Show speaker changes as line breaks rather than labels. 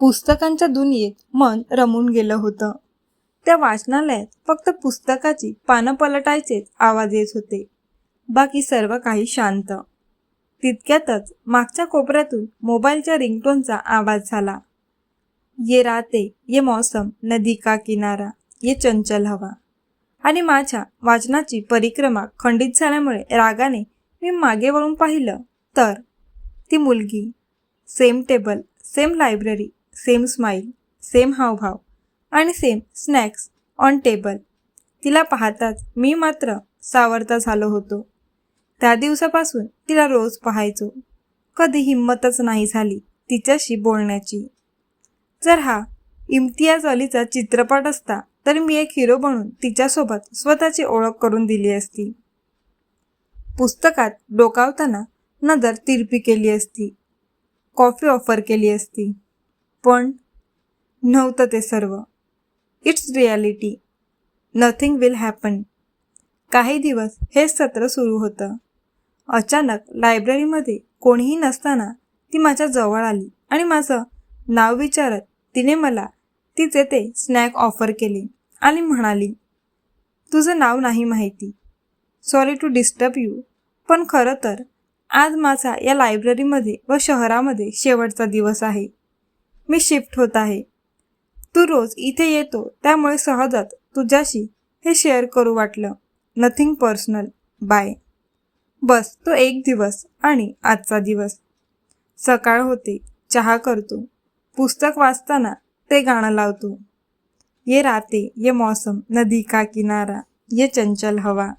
पुस्तकांच्या दुनियेत मन रमून गेलं होतं. त्या वाचनालयात फक्त पुस्तकाची पानं पलटायचेच आवाज येत होते. बाकी सर्व काही शांत. तितक्यातच मागच्या कोपऱ्यातून मोबाईलच्या रिंगटोनचा आवाज झाला. ये राते ये मौसम नदी का किनारा ये चंचल हवा. आणि माझ्या वाचनाची परिक्रमा खंडित झाल्यामुळे रागाने मी मागे वळून पाहिलं तर ती मुलगी. Same table same library same smile same हावभाव आणि सेम स्नॅक्स ऑन टेबल. तिला पाहताच मी मात्र सावरता झालो होतो. त्या दिवसापासून तिला रोज पाहायचो. कधी हिंमतच नाही झाली तिच्याशी बोलण्याची. जर हा इम्तियाज अलीचा चित्रपट असता तर मी एक हिरो बनून तिच्यासोबत स्वतःची ओळख करून दिली असती. पुस्तकात डोकावताना नजर तिरपी केली असती. कॉफी ऑफर केली असती. पण नव्हतं ते सर्व. It's reality nothing will happen काही दिवस हेच सत्र सुरू होतं. अचानक लायब्ररीमध्ये कोणीही नसताना ती माझ्या जवळ आली आणि माझं नाव विचारत तिने मला तिचे ते स्नॅक ऑफर केले आणि म्हणाली तुझं नाव नाही माहिती. सॉरी टू डिस्टर्ब यू पण खरं तर आज माझा या लायब्ररीमध्ये व शहरामध्ये शेवटचा दिवस आहे. मी शिफ्ट होत आहे. तू रोज इथे येतो त्यामुळे सहजात तुझ्याशी हे शेअर करू वाटलं. नथिंग पर्सनल बाय बस तो एक दिवस आणि आजचा दिवस. सकाळ होते चहा करतो. पुस्तक वाचताना ते गाणं लावतो. ये राते ये मौसम नदी का किनारा ये चंचल हवा.